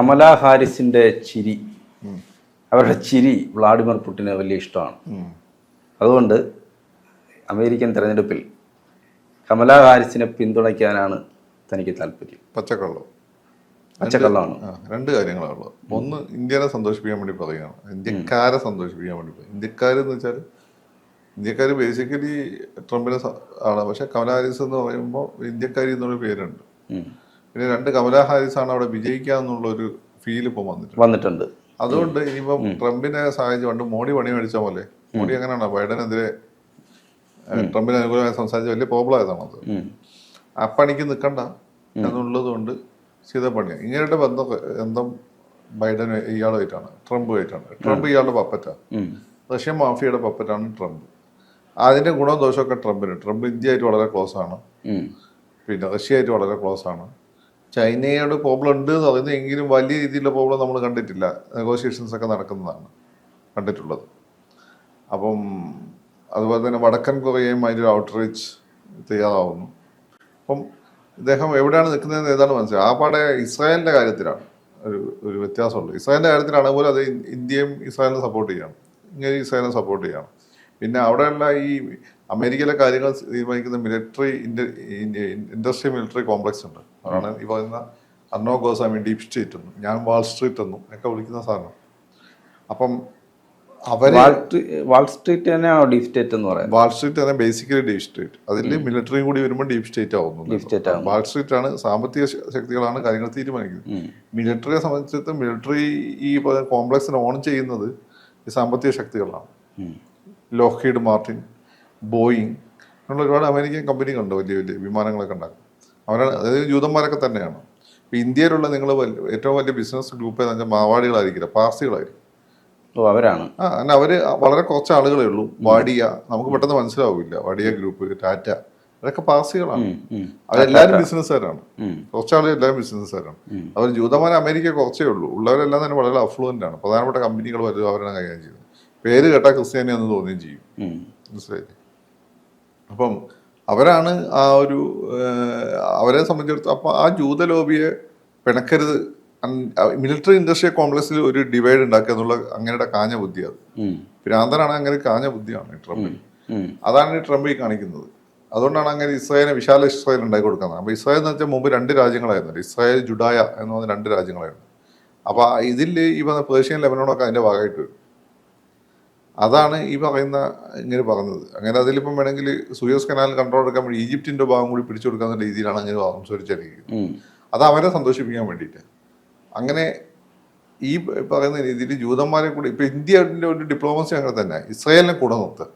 കമലാ ഹാരിസിന്റെ ചിരി. അവരുടെ ചിരി വ്ളാഡിമിർ പുടിന് വലിയ ഇഷ്ടമാണ്. അതുകൊണ്ട് അമേരിക്കൻ തെരഞ്ഞെടുപ്പിൽ കമല ഹാരിസിനെ പിന്തുണയ്ക്കാനാണ് തനിക്ക് താല്പര്യം. പച്ചക്കള്ളോ. പച്ചക്കള്ളമാണ്. രണ്ട് കാര്യങ്ങളാണ് ഉള്ളത്. ഒന്ന് ഇന്ത്യനെ സന്തോഷിപ്പിക്കാൻ വേണ്ടി പറയുകയാണ്. ഇന്ത്യക്കാരെ സന്തോഷിപ്പിക്കാൻ വേണ്ടി പറയും. ഇന്ത്യക്കാരെന്ന് വെച്ചാൽ ഇന്ത്യക്കാർ ബേസിക്കലി ട്രംപിനെ ആണ്. പക്ഷെ കമല ഹാരിസ് എന്ന് പറയുമ്പോൾ ഇന്ത്യക്കാരി എന്നൊരു പേരുണ്ട്. പിന്നെ രണ്ട് കമലാ ഹാരിസ് ആണ് അവിടെ വിജയിക്കുക എന്നുള്ള ഒരു ഫീൽ ഇപ്പൊ വന്നിട്ടുണ്ട്. വന്നിട്ടുണ്ട്. അതുകൊണ്ട് ഇനിയിപ്പം ട്രംപിനെ സഹായിച്ച് പണ്ട് മോഡി പണി മേടിച്ച പോലെ മോഡി എങ്ങനെയാണ്? ബൈഡനെതിരെ ട്രംപിന് അനുകൂലമായി സംസാരിച്ച് വലിയ പ്രോബ്ലം ആയതാണ് അത്. ആ പണിക്ക് നിൽക്കണ്ട എന്നുള്ളത് കൊണ്ട് ചെയ്ത പണിയാണ് ഇങ്ങനെയുടെ ബന്ധം ബന്ധം ബൈഡൻ ഇയാളുമായിട്ടാണ് ട്രംപുമായിട്ടാണ്. ട്രംപ് ഇയാളുടെ പപ്പറ്റാണ് റഷ്യൻ മാഫിയയുടെ പപ്പറ്റാണ് ട്രംപ്. അതിന്റെ ഗുണവും ദോഷമൊക്കെ ട്രംപിന്. ട്രംപ് ഇന്ത്യയായിട്ട് വളരെ ക്ലോസ് ആണ്. പിന്നെ പിന്നെ റഷ്യയായിട്ട് വളരെ ക്ലോസ് ആണ്. ചൈനയോട് പ്രോബ്ലം ഉണ്ട് എന്ന് പറയുന്നത് എങ്കിലും വലിയ രീതിയിലുള്ള പ്രോബ്ലം നമ്മൾ കണ്ടിട്ടില്ല. നെഗോഷിയേഷൻസ് ഒക്കെ നടക്കുന്നതാണ് കണ്ടിട്ടുള്ളത്. അപ്പം അതുപോലെ തന്നെ വടക്കൻ കൊറിയയും അതിന്റെ ഒരു ഔട്ട് റീച്ച് തയ്യാറാവുന്നു. അപ്പം ഇദ്ദേഹം എവിടെയാണ് നിൽക്കുന്നതെന്ന് ഏതാണ് മനസ്സിലായി ആ പാടെ ഇസ്രായേലിന്റെ കാര്യത്തിലാണ് ഒരു ഒരു വ്യത്യാസമുള്ളത്. ഇസ്രായേലിന്റെ കാര്യത്തിലാണെങ്കിൽ പോലും അത് ഇന്ത്യയും ഇസ്രായേലിനെ സപ്പോർട്ട് ചെയ്യണം. ഇങ്ങനെ ഇസ്രായേലിനെ സപ്പോർട്ട് ചെയ്യണം. പിന്നെ അവിടെയുള്ള ഈ അമേരിക്കയിലെ കാര്യങ്ങൾ തീരുമാനിക്കുന്ന മിലിറ്ററി ഇൻഡസ്ട്രി മിലിറ്ററി കോംപ്ലക്സ് ഉണ്ട്. അതാണ് ഈ പറയുന്ന അർണോ ഗോസ്വാമി ഡീപ് സ്ട്രീറ്റ് എന്നും. ഞാൻ വാൾ സ്ട്രീറ്റ് എന്നും ഒക്കെ വിളിക്കുന്ന സാധനം. അപ്പം അവർ വാൾ സ്ട്രീ- സ്ട്രീറ്റ് തന്നെ ഡീപ് സ്റ്റേറ്റ് എന്ന് പറയുന്നത്. വാൾ സ്ട്രീറ്റ് തന്നെ ബേസിക്കലി ഡീപ് സ്റ്റേറ്റ് അതിൽ മിലിറ്ററിയും കൂടി വരുമ്പോൾ ഡീപ് സ്റ്റേറ്റ് ആവുന്നു. വാൾ സ്ട്രീറ്റ് ആണ് സാമ്പത്തിക ശക്തികളാണ് കാര്യങ്ങൾ തീരുമാനിക്കുന്നത്. മിലിറ്ററിയെ സംബന്ധിച്ചിടത്ത് മിലിറ്ററി ഈ കോംപ്ലക്സിന് ഓൺ ചെയ്യുന്നത് ഈ സാമ്പത്തിക ശക്തികളാണ്. ലോഹീഡ് മാർട്ടിൻ ബോയിങ് അങ്ങനെയുള്ള ഒരുപാട് അമേരിക്കൻ കമ്പനികളുണ്ട് വലിയ വലിയ വിമാനങ്ങളൊക്കെ ഉണ്ടാക്കും അവരാണ് അതായത് ജൂതന്മാരൊക്കെ തന്നെയാണ്. ഇപ്പം ഇന്ത്യയിലുള്ള നിങ്ങൾ ഏറ്റവും വലിയ ബിസിനസ് ഗ്രൂപ്പ് എന്ന് വെച്ചാൽ മാവാടികളായിരിക്കില്ല? പാർസികളായിരിക്കും. ഓ അവരാണ്. ആ അങ്ങനെ അവർ വളരെ കുറച്ച് ആളുകളേ ഉള്ളൂ. വാടിയ നമുക്ക് പെട്ടെന്ന് മനസ്സിലാവില്ല. വാടിയ ഗ്രൂപ്പ് ടാറ്റ അതൊക്കെ പാർസികളാണ്. അവരെല്ലാവരും ബിസിനസ്സുകാരാണ് കുറച്ച് കുറച്ചാളുകൾ എല്ലാവരും ബിസിനസ്സുകാരാണ് അവർ ജൂതന്മാർ അമേരിക്ക കുറച്ചേ ഉള്ളൂ. ഉള്ളവരെല്ലാം തന്നെ വളരെ അഫ്ലുവന്റ് ആണ്. പ്രധാനപ്പെട്ട കമ്പനികൾ വരും അവരാണ് കൈകാര്യം ചെയ്യുന്നത്. പേര് കേട്ടാൽ ക്രിസ്ത്യാനി എന്ന് തോന്നുകയും ചെയ്യും. മനസ്സിലായില്ലേ? അപ്പം അവരാണ് ആ ഒരു അവരെ സംബന്ധിച്ചിടത്തോളം അപ്പോൾ ആ ജൂത ലോബിയെ പിണക്കരുത്. മിലിറ്ററി ഇൻഡസ്ട്രിയൽ കോംപ്ലക്സിൽ ഒരു ഡിവൈഡ് ഉണ്ടാക്കുക എന്നുള്ള അങ്ങനെയുടെ കാഞ്ഞ ബുദ്ധി അത്. ഭ്രാന്തനാണ് അങ്ങനെ കാഞ്ഞ ബുദ്ധിയാണ് ട്രംപ്. അതാണ് ഈ ട്രംപ് ഈ കാണിക്കുന്നത്. അതുകൊണ്ടാണ് അങ്ങനെ ഇസ്രായേലിനെ വിശാല ഇസ്രായേൽ ഉണ്ടാക്കി കൊടുക്കുന്നത്. അപ്പോൾ ഇസ്രായേൽ എന്ന് വെച്ചാൽ മുമ്പ് രണ്ട് രാജ്യങ്ങളായിരുന്നു. ഇസ്രായേൽ ജുഡായ എന്ന് പറഞ്ഞ രണ്ട് രാജ്യങ്ങളായിരുന്നു. അപ്പോൾ ഇതിൽ ഈ പറഞ്ഞ പേർഷ്യൻ ലെബനോണൊക്കെ അതിന്റെ ഭാഗമായിട്ട് വരും. അതാണ് ഈ പറയുന്ന ഇങ്ങനെ പറഞ്ഞത്. അങ്ങനെ അതിലിപ്പം വേണമെങ്കിൽ സുയോസ് കനാൽ കൺട്രോൾ എടുക്കാൻ വേണ്ടി ഈജിപ്റ്റിന്റെ ഭാഗം കൂടി പിടിച്ചു കൊടുക്കാവുന്ന രീതിയിലാണ് അങ്ങനെ സംസാരിച്ചിരിക്കുന്നത്. അത് അവരെ സന്തോഷിപ്പിക്കാൻ വേണ്ടിയിട്ട്. അങ്ങനെ ഈ പറയുന്ന രീതിയിൽ ജൂതന്മാരെ കൂടി ഇപ്പൊ ഇന്ത്യയുടെ ഒരു ഡിപ്ലോമസി അങ്ങനെ തന്നെ. ഇസ്രയേലിനെ കൂടെ നിർത്തുക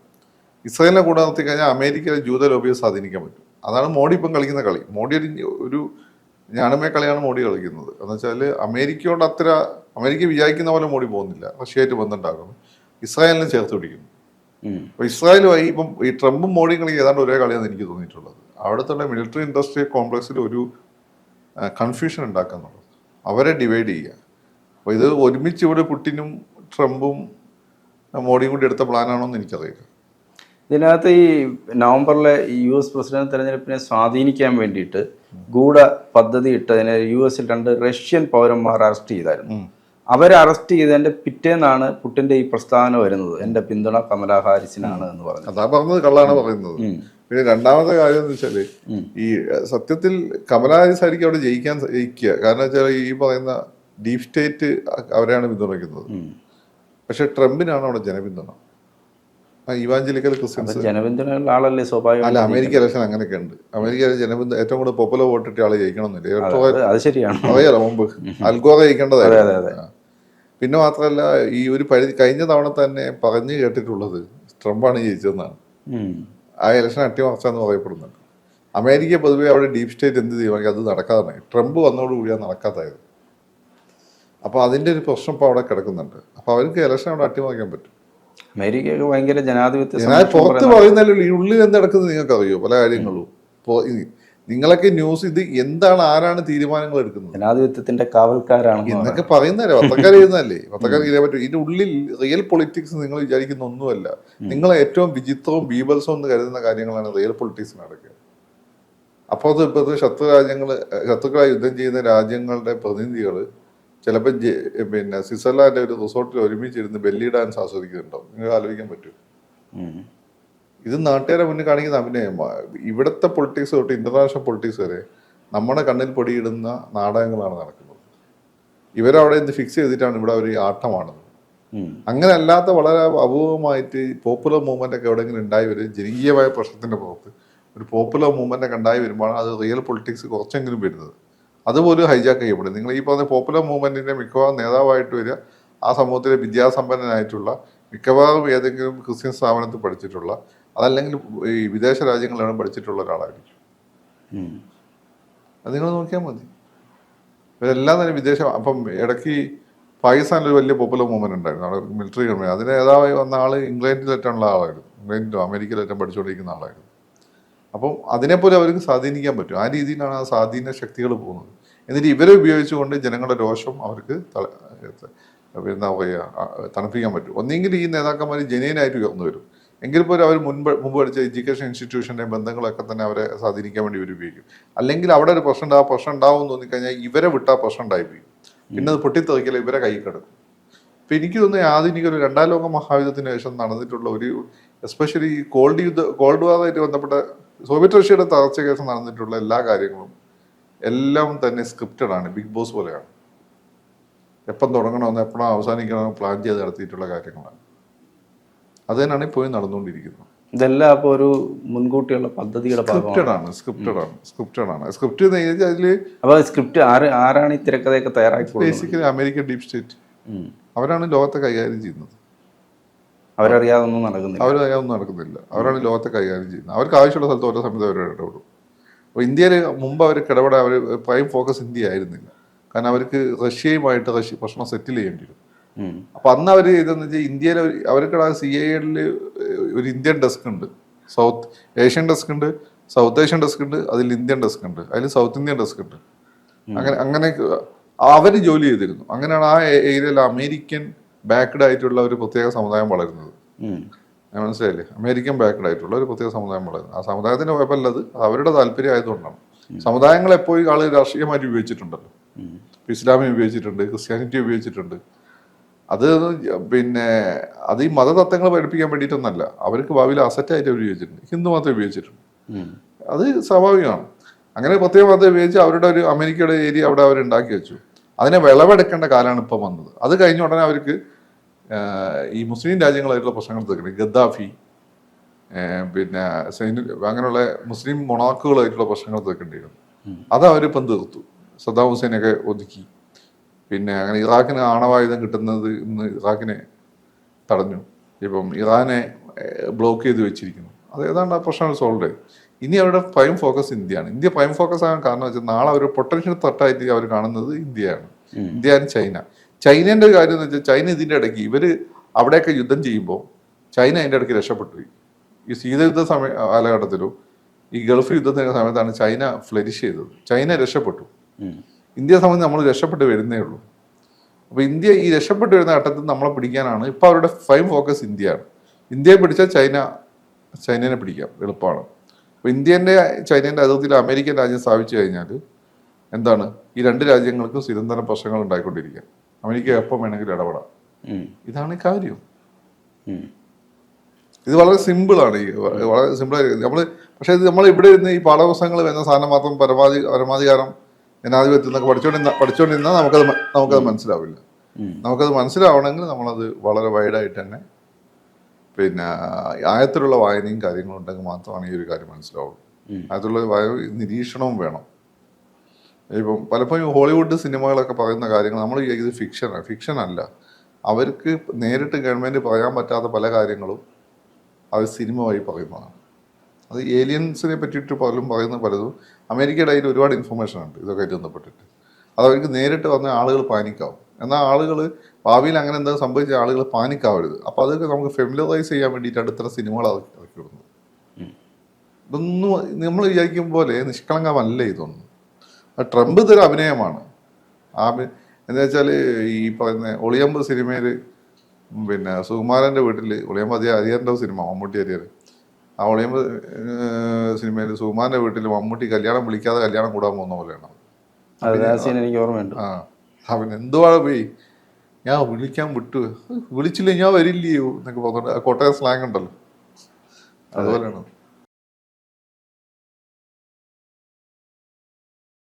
ഇസ്രയേലിനെ കൂടെ നിർത്തി കഴിഞ്ഞാൽ അമേരിക്കയിലെ ജൂത ലോബിയെ സ്വാധീനിക്കാൻ പറ്റും. അതാണ് മോഡി ഇപ്പം കളിക്കുന്ന കളി. മോഡി ഒരു ഒരു ഞാനുമേ കളിയാണ് മോഡി കളിക്കുന്നത്. എന്ന് വെച്ചാൽ അമേരിക്കയോട് അത്ര അമേരിക്ക വിചാരിക്കുന്ന പോലെ മോഡി പോകുന്നില്ല. റഷ്യയായിട്ട് ബന്ധമുണ്ടാക്കുന്നു ഇസ്രായേലിനെ ചേർത്ത് പിടിക്കുന്നു. അപ്പൊ അപ്പോൾ ഇസ്രായേലുമായി ഇപ്പം ഈ ട്രംപും മോഡിയും കളി ഏതാണ്ട് ഒരേ കളിയാണെന്ന് എനിക്ക് തോന്നിയിട്ടുള്ളത്. അവിടുത്തെ മിലിറ്ററി ഇൻഡസ്ട്രിയൽ കോംപ്ലക്സിൽ ഒരു കൺഫ്യൂഷൻ ഉണ്ടാക്കുന്നുള്ളത്. അവരെ ഡിവൈഡ് ചെയ്യുക. അപ്പോൾ ഇത് ഒരുമിച്ച് ഇവിടെ പുട്ടിനും ട്രംപും മോഡിയും കൂടി എടുത്ത പ്ലാനാണോന്ന് എനിക്കറിയില്ല. ഇതിനകത്ത് ഈ നവംബറിലെ യു എസ് പ്രസിഡന്റ് തെരഞ്ഞെടുപ്പിനെ സ്വാധീനിക്കാൻ വേണ്ടിയിട്ട് ഗൂഢ പദ്ധതി ഇട്ടതിന് യു എസിൽ രണ്ട് റഷ്യൻ പൗരന്മാർ അറസ്റ്റ് ചെയ്തായിരുന്നു. അവരെ അറസ്റ്റ് ചെയ്തതിന്റെ പിറ്റേന്നാണ് പുട്ടിന്റെ ഈ പ്രസ്താവന വരുന്നത്. എന്റെ പിന്തുണ കമലാ ഹാരിസിനാണ് എന്ന് പറഞ്ഞു അതാ പറഞ്ഞത് കള്ളാണ് പറയുന്നത്. പിന്നെ രണ്ടാമത്തെ കാര്യം എന്ന് വെച്ചാൽ ഈ സത്യത്തിൽ കമലാ ഹാരിസ് ആയിരിക്കും അവിടെ ജയിക്കാൻ ജയിക്കുക. കാരണം വെച്ചാൽ ഈ പറയുന്ന ഡീപ് സ്റ്റേറ്റ് അവരെയാണ് പിന്തുണയ്ക്കുന്നത്. പക്ഷെ ട്രംപിനാണ് അവിടെ ജനപിന്തുണ. ഇവാഞ്ചലിക്കൽ ക്രിസ്ത്യൻസ് ജനപിന്തുണയുള്ള ആളല്ലേ അല്ല സ്വാഭാവികം അമേരിക്ക ഇലക്ഷൻ അങ്ങനെയൊക്കെ ഉണ്ട്. അമേരിക്കയിലെ ജനപിന്തുണ ഏറ്റവും കൂടുതൽ പോപ്പുലർ വോട്ടിട്ട് ആളെ ജയിക്കണമെന്നില്ല. അത് ശരിയാണ്. അറിയാലോ മുമ്പ്? അൽഗോറ ജയിക്കേണ്ടതായിരുന്നു. പിന്നെ മാത്രമല്ല ഈ ഒരു പരിധി കഴിഞ്ഞ തവണ തന്നെ പറഞ്ഞു കേട്ടിട്ടുള്ളത് ട്രംപാണ് ജയിച്ചതെന്നാണ്. ആ ഇലക്ഷൻ അട്ടിമറിച്ചെന്ന് പറയപ്പെടുന്നുണ്ട്. അമേരിക്ക പൊതുവേ അവിടെ ഡീപ് സ്റ്റേറ്റ് എന്ത് തീരുമാനിക്കും അത് നടക്കാതെ ട്രംപ് വന്നതോടുകൂടിയാണ് നടക്കാതായത്. അപ്പോൾ അതിന്റെ ഒരു പ്രശ്നം ഇപ്പോൾ അവിടെ കിടക്കുന്നുണ്ട്. അപ്പോൾ അവർക്ക് ഇലക്ഷൻ അവിടെ അട്ടിമറിക്കാൻ പറ്റും. അമേരിക്കയൊക്കെ ഭയങ്കര ജനാധിപത്യ പുറത്ത് പറയുന്ന- പറയുന്നല്ലോ ഈ ഉള്ളിൽ എന്ത് നടക്കുന്നത് നിങ്ങൾക്ക് അറിയോ പല കാര്യങ്ങളും. ഇപ്പോൾ നിങ്ങളൊക്കെ ന്യൂസ് ഇത് എന്താണ് ആരാണ് തീരുമാനങ്ങൾ എടുക്കുന്നത്? ജനാധിപത്യത്തിന്റെ കാവൽക്കാരാണ്. എന്നൊക്കെ പറയുന്നതല്ലേ പത്രക്കാർ ചെയ്യുന്നതല്ലേ പത്രക്കാർ ചെയ്യാൻ പറ്റും ഇതിന്റെ ഉള്ളിൽ റിയൽ പൊളിറ്റിക്സ് നിങ്ങൾ വിചാരിക്കുന്ന ഒന്നുമല്ല. നിങ്ങൾ ഏറ്റവും വിചിത്രവും ബീബൽസവും എന്ന് കരുതുന്ന കാര്യങ്ങളാണ് റിയൽ പൊളിറ്റിക്സ് നടക്കുക. അപ്പോൾ അത് ഇപ്പോൾ ശത്രു രാജ്യങ്ങൾ ശത്രുക്കളായി യുദ്ധം ചെയ്യുന്ന രാജ്യങ്ങളുടെ പ്രതിനിധികൾ ചിലപ്പോൾ പിന്നെ സ്വിറ്റ്സർലാൻഡിലെ ഒരു റിസോർട്ടിൽ ഒരുമിച്ചിരുന്ന് ബെല്ലി ഡാൻസ് ആസ്വദിക്കുന്നുണ്ടോ? നിങ്ങൾക്ക് ആലോചിക്കാൻ പറ്റും. ഇത് നാട്ടുകാരെ മുന്നിൽ കാണിക്കുന്ന പിന്നെ ഇവിടുത്തെ പൊളിറ്റിക്സ് തൊട്ട് ഇന്റർനാഷണൽ പൊളിറ്റിക്സ് വരെ നമ്മുടെ കണ്ണിൽ പൊടിയിടുന്ന നാടകങ്ങളാണ് നടക്കുന്നത്. ഇവരവിടെ ഇത് ഫിക്സ് ചെയ്തിട്ടാണ് ഇവിടെ ഒരു ആട്ടമാണത്. അങ്ങനെ അല്ലാത്ത വളരെ അപൂർവമായിട്ട് പോപ്പുലർ മൂവ്മെന്റ് ഒക്കെ എവിടെയെങ്കിലും ഉണ്ടായി വരും. ജനകീയമായ പ്രശ്നത്തിന്റെ പുറത്ത് ഒരു പോപ്പുലർ മൂവ്മെന്റ് ഒക്കെ ഉണ്ടായി വരുമ്പോഴാണ് അത് റിയൽ പൊളിറ്റിക്സ് കുറച്ചെങ്കിലും വരുന്നത്. അതുപോലും ഹൈജാക്ക് ചെയ്യപ്പെടും. നിങ്ങൾ ഈ പറഞ്ഞ പോപ്പുലർ മൂവ്മെന്റിന്റെ മിക്കവാറും നേതാവായിട്ട് വരിക ആ സമൂഹത്തിലെ വിദ്യാസമ്പന്നനായിട്ടുള്ള മിക്കവാറും ഏതെങ്കിലും ക്രിസ്ത്യൻ സ്ഥാപനത്തിൽ പഠിച്ചിട്ടുള്ള അതല്ലെങ്കിൽ ഈ വിദേശ രാജ്യങ്ങളിലാണ് പഠിച്ചിട്ടുള്ള ഒരാളായിരിക്കും. അത് നിങ്ങൾ നോക്കിയാൽ മതി. ഇവരെല്ലാം തന്നെ വിദേശ അപ്പം ഇടയ്ക്ക് പാകിസ്ഥാനിൽ ഒരു വലിയ പോപ്പുലർ മൂവ്മെന്റ് ഉണ്ടായിരുന്നു. അവിടെ മിലിറ്ററി ഗവൺമെന്റ് അതിന് നേതാവായി വന്ന ആൾ ഇംഗ്ലണ്ടിലേറ്റുള്ള ആളായിരുന്നു. ഇംഗ്ലണ്ടിലോ അമേരിക്കയിലേറ്റം പഠിച്ചുകൊണ്ടിരിക്കുന്ന ആളായിരുന്നു. അപ്പം അതിനെപ്പോലെ അവർക്ക് സ്വാധീനിക്കാൻ പറ്റും. ആ രീതിയിലാണ് ആ സ്വാധീന ശക്തികൾ പോകുന്നത്. എന്നിട്ട് ഇവരെ ഉപയോഗിച്ചുകൊണ്ട് ജനങ്ങളുടെ രോഷം അവർക്ക് എന്താ പറയുക തണുപ്പിക്കാൻ പറ്റും. ഒന്നെങ്കിൽ ഈ നേതാക്കന്മാർ ജനുവനായിട്ട് ഉയർന്നു വരും. എങ്കിൽ പോലും അവർ മുൻപ് മുമ്പ് പഠിച്ച എഡ്യൂക്കേഷൻ ഇൻസ്റ്റിറ്റ്യൂഷന്റെ ബന്ധങ്ങളൊക്കെ തന്നെ അവരെ സ്വാധീനിക്കാൻ വേണ്ടി ഇവർ ഉപയോഗിക്കും. അല്ലെങ്കിൽ അവിടെ ഒരു പ്രശ്നം ഉണ്ടാവും ആ പ്രശ്നം ഉണ്ടാവും എന്ന് തോന്നിക്കഴിഞ്ഞാൽ ഇവരെ വിട്ടാൽ പ്രശ്നം ഉണ്ടായിപ്പോയി. പിന്നെ അത് പൊട്ടിത്തെറിക്കൽ ഇവരെ കൈ കിടക്കും. അപ്പം എനിക്ക് തോന്നുന്നു ആധുനിക ഒരു രണ്ടാം ലോക മഹായുദ്ധത്തിന് ശേഷം നടന്നിട്ടുള്ള ഒരു എസ്പെഷ്യലി ഈ കോൾഡ് യുദ്ധ കോൾഡ് വാറുമായിട്ട് ബന്ധപ്പെട്ട സോവിയറ്റ് റഷ്യയുടെ തകർച്ച കേസം നടന്നിട്ടുള്ള എല്ലാ കാര്യങ്ങളും എല്ലാം തന്നെ സ്ക്രിപ്റ്റഡ് ആണ് ബിഗ് ബോസ് പോലെയാണ്. എപ്പം തുടങ്ങണമെന്ന് എപ്പോഴും അവസാനിക്കണമെന്ന് പ്ലാൻ ചെയ്ത് നടത്തിയിട്ടുള്ള കാര്യങ്ങളാണ്. അത് തന്നെയാണ് ഇപ്പോഴും നടന്നുകൊണ്ടിരിക്കുന്നത്. ഇതെല്ലാം അപ്പോൾ ഒരു മുൻകൂട്ടിയുള്ള പദ്ധതിയുടെ ഭാഗമാണ്. സ്ക്രിപ്റ്റഡ് ആണ് സ്ക്രിപ്റ്റഡ് ആണ് സ്ക്രിപ്റ്റഡ് ആണ്. സ്ക്രിപ്റ്റ് അതിൽ അപ്പോൾ സ്ക്രിപ്റ്റ് ആര് ആരാണ് ഈ തിരക്കഥയൊക്കെ തയ്യാറാക്കി ബേസിക്കലി അമേരിക്കൻ ഡീപ് സ്റ്റേറ്റ് അവരാണ് ലോകത്തെ കൈകാര്യം ചെയ്യുന്നത്. അവരറിയാതെ ഒന്നും നടക്കുന്നില്ല. അവർ ഒന്നും നടക്കുന്നില്ല. അവരാണ് ലോകത്തെ കൈകാര്യം ചെയ്യുന്നത്. അവർക്ക് ആവശ്യമുള്ള സ്ഥലത്ത് ഓരോ സമയത്ത് അവർ ഇടപെടും. അപ്പോൾ ഇന്ത്യയിൽ മുമ്പ് അവർക്ക് ഇടപെടാൻ അവർ പ്രൈം ഫോക്കസ് ഇന്ത്യ ആയിരുന്നില്ല. കാരണം അവർക്ക് റഷ്യയുമായിട്ട് റഷ്യ പ്രശ്നം സെറ്റിൽ ചെയ്യേണ്ടി വരും. അപ്പൊ അന്ന് അവർ ചെയ്തെന്ന് വെച്ചാൽ ഇന്ത്യയിലെ അവർക്ക് സി ഐ എഡിൽ ഒരു ഇന്ത്യൻ ഡെസ്ക് ഉണ്ട്. സൗത്ത് ഏഷ്യൻ ഡെസ്ക് ഉണ്ട് സൗത്ത് ഏഷ്യൻ ഡെസ്ക് ഉണ്ട് അതിൽ ഇന്ത്യൻ ഡെസ്ക് ഉണ്ട് അതിൽ സൗത്ത് ഇന്ത്യൻ ഡെസ്ക് ഉണ്ട്. അങ്ങനെ അങ്ങനെ അവർ ജോലി ചെയ്തിരുന്നു. അങ്ങനെയാണ് ആ ഏരിയയിൽ അമേരിക്കൻ ബാക്ക്ഡ് ആയിട്ടുള്ള ഒരു പ്രത്യേക സമുദായം വളരുന്നത്. മനസ്സിലായില്ലേ? അമേരിക്കൻ ബാക്ക്ഡ് ആയിട്ടുള്ള ഒരു പ്രത്യേക സമുദായം വളരുന്നത്. ആ സമുദായത്തിന്റെ കുഴപ്പമില്ലത്. അവരുടെ താല്പര്യം ആയതുകൊണ്ടാണ്. സമുദായങ്ങൾ എപ്പോഴും ആൾ രാഷ്ട്രീയമായിട്ട് ഉപയോഗിച്ചിട്ടുണ്ടല്ലോ. ഇസ്ലാമി ഉപയോഗിച്ചിട്ടുണ്ട് ക്രിസ്ത്യാനിറ്റി ഉപയോഗിച്ചിട്ടുണ്ട്. അത് പിന്നെ അത് ഈ മതതത്വങ്ങൾ പഠിപ്പിക്കാൻ വേണ്ടിയിട്ടൊന്നല്ല. അവർക്ക് ഭാവിയിൽ അസറ്റായിട്ട് അവർ ഉപയോഗിച്ചിട്ടുണ്ട്. ഹിന്ദു മതം ഉപയോഗിച്ചിട്ടുണ്ട്. അത് സ്വാഭാവികമാണ്. അങ്ങനെ പ്രത്യേക മതം ഉപയോഗിച്ച് അവരുടെ ഒരു അമേരിക്കയുടെ ഏരിയ അവിടെ അവരുണ്ടാക്കി വെച്ചു. അതിനെ വിളവെടുക്കേണ്ട കാലമാണ് ഇപ്പം വന്നത്. അത് കഴിഞ്ഞ ഉടനെ അവർക്ക് ഈ മുസ്ലിം രാജ്യങ്ങളായിട്ടുള്ള പ്രശ്നങ്ങൾ തീർക്കണം. ഗദ്ദാഫി പിന്നെ സൈന്യ അങ്ങനെയുള്ള മുസ്ലിം മൊണാക്കുകളായിട്ടുള്ള പ്രശ്നങ്ങൾ തീർക്കേണ്ടി വരും അത് അവരിപ്പം തീർത്തു. സദ്ദാം ഹുസൈനൊക്കെ ഒതുക്കി. പിന്നെ അങ്ങനെ ഇറാഖിന് ആണവായുധം കിട്ടുന്നത് ഇന്ന് ഇറാഖിനെ തടഞ്ഞു. ഇപ്പം ഇറാനെ ബ്ലോക്ക് ചെയ്ത് വെച്ചിരിക്കുന്നു. അത് ഏതാണ്ട് ആ പ്രശ്നം സോൾവ് ഇനി അവരുടെ പ്രൈം ഫോക്കസ് ഇന്ത്യയാണ്. ഇന്ത്യ പ്രൈം ഫോക്കസ് ആകാൻ കാരണം വെച്ചാൽ നാളെ അവർ പൊട്ടൻഷ്യൽ തട്ടായിട്ട് അവർ കാണുന്നത് ഇന്ത്യയാണ്. India and China. ചൈനേന്റെ ഒരു കാര്യം എന്ന് വെച്ചാൽ ചൈന ഇതിന്റെ ഇടയ്ക്ക് ഇവർ അവിടെയൊക്കെ യുദ്ധം ചെയ്യുമ്പോൾ ചൈന അതിന്റെ ഇടയ്ക്ക് രക്ഷപ്പെട്ടു. ഈ ശീതയുദ്ധ സമയ കാലഘട്ടത്തിലും ഈ ഗൾഫ് യുദ്ധത്തിന്റെ സമയത്താണ് ചൈന ഫ്ലരിഷ് ചെയ്തത്. ചൈന രക്ഷപ്പെട്ടു. ഇന്ത്യയെ സംബന്ധിച്ച് നമ്മൾ രക്ഷപ്പെട്ട് വരുന്നേ ഉള്ളൂ. അപ്പോൾ ഇന്ത്യ ഈ രക്ഷപ്പെട്ട് വരുന്ന ഘട്ടത്തിൽ നമ്മളെ പിടിക്കാനാണ് ഇപ്പോൾ അവരുടെ ഫൈം ഫോക്കസ് ഇന്ത്യയാണ്. ഇന്ത്യയെ പിടിച്ചാൽ ചൈന ചൈനനെ പിടിക്കാം എളുപ്പമാണ്. അപ്പോൾ ഇന്ത്യന്റെ ചൈനേന്റെ അതിർത്തിയിൽ അമേരിക്കൻ രാജ്യം സ്ഥാപിച്ചു കഴിഞ്ഞാൽ എന്താണ്? ഈ രണ്ട് രാജ്യങ്ങൾക്കും സ്ഥിരന്തരം പ്രശ്നങ്ങൾ ഉണ്ടായിക്കൊണ്ടിരിക്കുക അമേരിക്ക എപ്പം വേണമെങ്കിലും ഇടപെടാം. ഇതാണ് ഈ കാര്യം ഇത് വളരെ സിമ്പിളാണ് ഈ വളരെ സിമ്പിളായി നമ്മൾ പക്ഷേ ഇത് നമ്മൾ ഇവിടെ ഇരുന്ന് ഈ പാഠപുസ്തകങ്ങൾ വരുന്ന സാധനം മാത്രം പരമാധി പരമാധികാരം ജനാധിപത്യം എന്നൊക്കെ പഠിച്ചുകൊണ്ടിരുന്ന പഠിച്ചുകൊണ്ടിരുന്നാൽ നമുക്കത് നമുക്കത് മനസ്സിലാവില്ല. നമുക്കത് മനസ്സിലാവണമെങ്കിൽ നമ്മളത് വളരെ വൈഡായിട്ട് തന്നെ പിന്നെ ആയത്തിലുള്ള വായനയും കാര്യങ്ങളും ഉണ്ടെങ്കിൽ മാത്രമാണ് ഈ ഒരു കാര്യം മനസ്സിലാവുള്ളൂ. ആയത്തിലുള്ള വായ നിരീക്ഷണവും വേണം. ഇപ്പം പലപ്പോഴും ഹോളിവുഡ് സിനിമകളൊക്കെ പറയുന്ന കാര്യങ്ങൾ നമ്മൾ ഇത് ഫിക്ഷനാണ് ഫിക്ഷൻ അല്ല. അവർക്ക് നേരിട്ട് ഗവൺമെന്റ് പറയാൻ പറ്റാത്ത പല കാര്യങ്ങളും അവർ സിനിമ വഴി പറയുന്നതാണ്. അത് ഏലിയൻസിനെ പറ്റിയിട്ട് പലരും പറയുന്ന പലതും. അമേരിക്കയുടെ കയ്യിൽ ഒരുപാട് ഇൻഫർമേഷൻ ഉണ്ട് ഇതൊക്കെ ആയിട്ട് ബന്ധപ്പെട്ടിട്ട്. അത് അവർക്ക് നേരിട്ട് വന്ന ആളുകൾ പാനിക്കാവും. എന്നാൽ ആളുകൾ ഭാവിയിൽ അങ്ങനെ എന്താ സംഭവിച്ച ആളുകൾ പാനിക്കാവരുത്. അപ്പോൾ അതൊക്കെ നമുക്ക് ഫെമിലറൈസ് ചെയ്യാൻ വേണ്ടിയിട്ടാണ് ഇത്ര സിനിമകൾ ഇറക്കി വിടുന്നത് ഇതൊന്നും നമ്മൾ വിചാരിക്കും പോലെ നിഷ്കളങ്കമല്ല ഇതൊന്നും. ട്രംപ് ഇതൊരു അഭിനയമാണ്. ആ എന്താ എന്ന് വെച്ചാൽ ഈ പറയുന്ന ഒളിയമ്പ് സിനിമയിൽ പിന്നെ സുകുമാരന്റെ വീട്ടിൽ ഒളിയമ്പ് അധികം അരിയറിന്റെ സിനിമ മമ്മൂട്ടി അരിയർ ഒളിയമ്പ് സിനിമയിൽ സുകുമാരന്റെ വീട്ടിൽ മമ്മൂട്ടി കല്യാണം വിളിക്കാതെ കല്യാണം കൂടാൻ പോകുന്ന പോലെയാണ്? എനിക്ക് ഓർമ്മയുണ്ട്. ആ അവൻ എന്തുവാണ് പോയി ഞാൻ വിളിക്കാൻ വിട്ടു. വിളിച്ചില്ലേ ഞാൻ വരില്ലയോ? എന്നൊക്കെ പറഞ്ഞിട്ട് കോട്ടയം സ്ലാങ് ഉണ്ടല്ലോ. അതുപോലെയാണ്.